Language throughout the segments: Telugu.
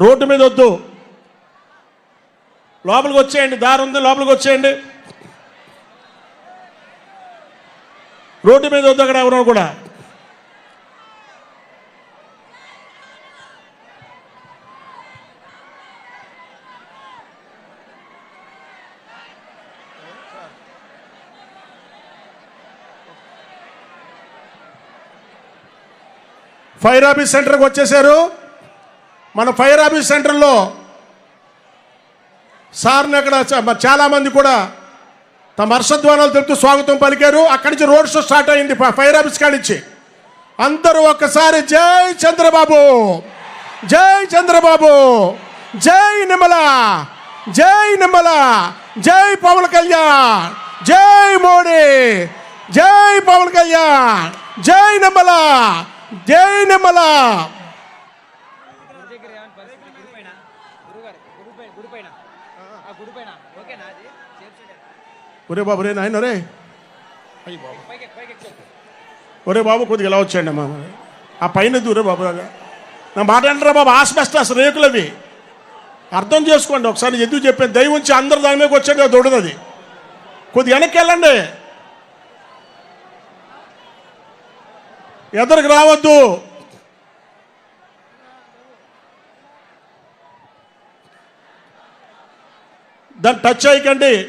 రోడ్డు మీద వద్దు. లోపలికి వచ్చేయండి దారి ఉంది లోపలికి వచ్చేయండి. రోడ్డు మీద వద్దు అక్కడ ఎవరో కూడా. ఫైర్ ఆఫీస్ సెంటర్కి వచ్చేసారు మన ఫైర్ ఆఫీస్ సెంటర్లో సార్ని అక్కడ చాలామంది కూడా తమ హర్షధ్వానాలు తెలుపుతూ స్వాగతం పలికారు. అక్కడి నుంచి రోడ్ షో స్టార్ట్ అయింది ఫైర్ ఆఫీస్ కాడి అందరూ ఒక్కసారి జై చంద్రబాబు! జై చంద్రబాబు! జై నిమల జై నిమల జై పవన్ కళ్యాణ్! జై మోడీ! జై పవన్ కళ్యాణ్! జై నిమల జై నిమల గుడి దగ్గర ఏమైనా పరిస్థితి గుడి పైన గురుగారు గుడి పైన గుడి పైన ఆ గుడి పైన ఓకేనా అది? చేర్చండి ఒరే బాబు రే నాయన రే పైకి పైకి ఎక్కువ ఒరే బాబు కొద్దిగా ఇలా వచ్చాయండి అమ్మా? ఆ పైన దూరే బాబు నా మాట అంటారా బాబు ఆస్బెస్టాస్ రేకులు అవి అర్థం చేసుకోండి ఒకసారి ఎందుకు చెప్పాను? దయ ఉంచి అందరు దాని మీదకి వచ్చాక దొడదు అది. కొద్ది వెనక్కి వెళ్ళండి. ఎదరికి రావద్దు. దాన్ని టచ్ చేయకండి.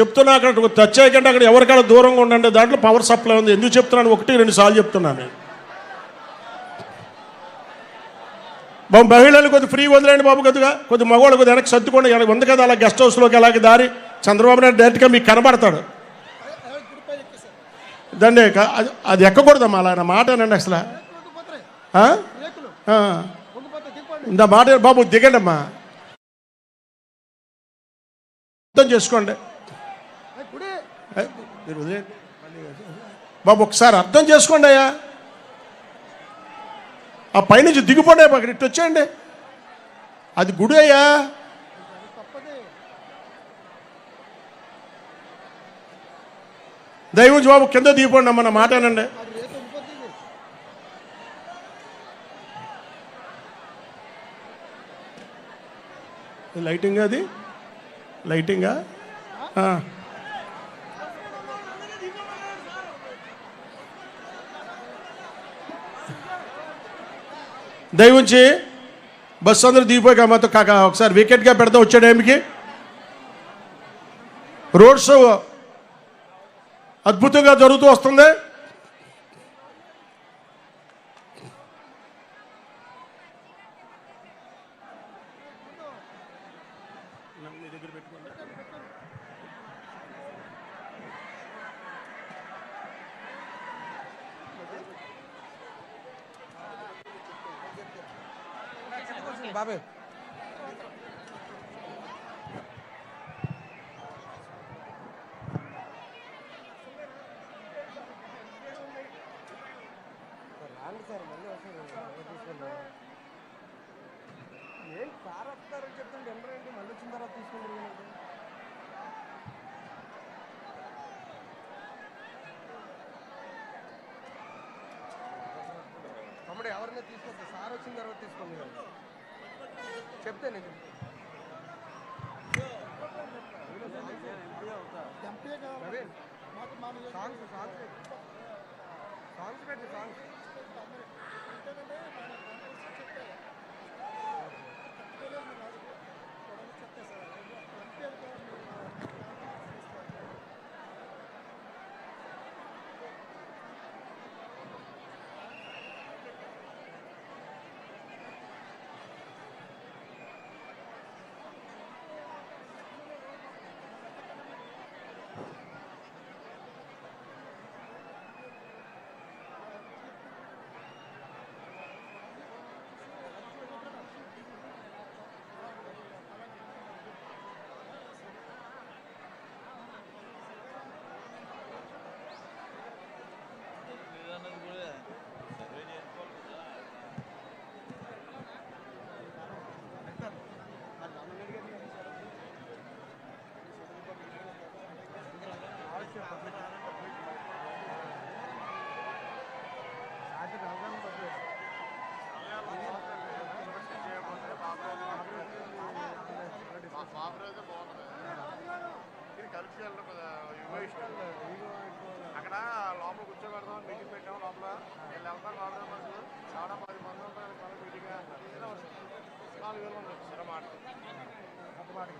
చెప్తున్నా అక్కడ టచ్ చేయకండి. అక్కడ ఎవరికైనా దూరంగా ఉండండి. దాంట్లో పవర్ సప్లై ఉంది. ఎందుకు చెప్తున్నాను? ఒకటి రెండు సార్లు చెప్తున్నాను నేను. బాబు మహిళలు కొద్ది ఫ్రీ వదిలేండి బాబు కొద్దిగా. కొద్ది మగవాళ్ళు కొద్ది వెనక్కి సర్దుకోండి. వెనక్కి ఉంది కదా అలా గెస్ట్ హౌస్లోకి అలాగే దారి. చంద్రబాబు నాయుడు డైరెక్ట్గా మీకు కనబడతాడు. దాన్ని అది- అది ఎక్కకూడదమ్మా అలా మాట అనండి అసలు. ఇంత మాట బాబు దిగండి అర్థం చేసుకోండి. బాబు ఒకసారి అర్థం చేసుకోండి అయ్యా. ఆ పైనుంచి దిగిపోండి అక్కడ ఇటు వచ్చేయండి. అది గుడి అయ్యా. దైవం బాబు కింద దిగిపోండి అమ్మ నా మాట అనండి లైటింగ్ అది? లైటింగా? దయవుంచి బస్సు అందరూ దిగిపోయి మాతో కాక ఒకసారి వికెట్గా పెడతా వచ్చాడు ఏమికి రోడ్ షో అద్భుతంగా జరుగుతూ వస్తుంది. బాబు ఏం సార్ వస్తారని చెప్తుంటే ఎండరండి మళ్ళీ వచ్చిన తర్వాత తీసుకుంటారు తమ్ముడు ఎవరిని తీసుకొస్తా సార్ వచ్చిన తర్వాత తీసుకోండి చెప్తే నేను సాంగ్స్ సాంగ్స్ సాంగ్స్ పెట్టి సాంగ్స్. చెప్తే. సార్ చర్చికి వెళ్ళడం కదా ఇవో ఇష్టం అక్కడ లోపల కూర్చోబెడదాం మీటింగ్ పెట్టాం లోపల వీళ్ళు వెళ్తాం కావడం మనుషులు చాలా పది మంది ఉంటారు మన మీటింగ్ నాలుగు వేలు మంది వచ్చారు మాట ఒక మాటకి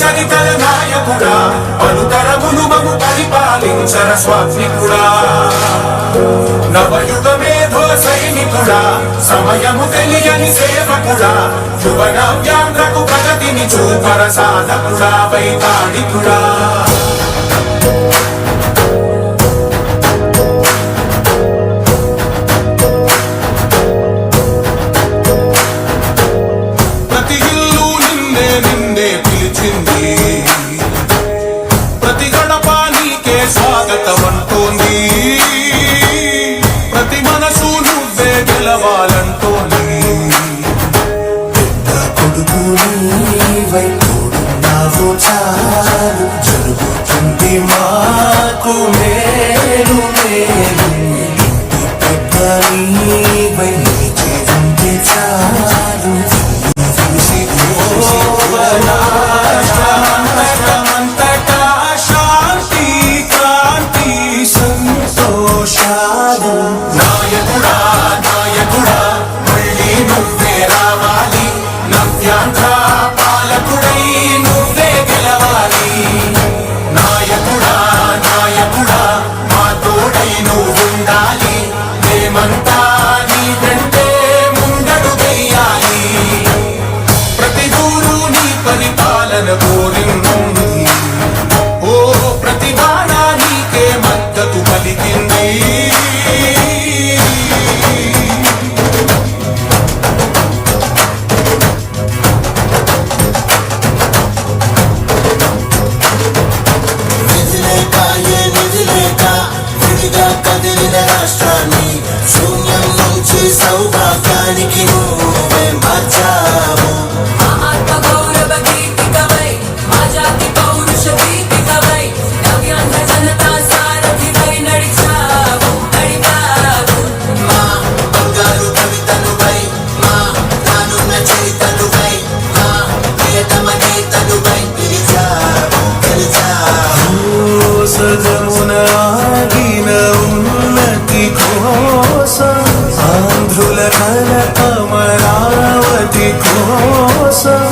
చరితల నాయకుడా పలుతరములు మగు పరిపాలించర స్వాత్మికుడా. నవయుగ మేధో సైనికుడా సమయము తెలియని సేవకుడా యువన వ్యాంధ్రకు ప్రగతిని చూపర సాధకుడా వైతాళికుడా. స్వాగతమంటోంది ప్రతి మనసు నువ్వే గెలవాలంటోంది కొడుకు నీవై Yeah. కోసం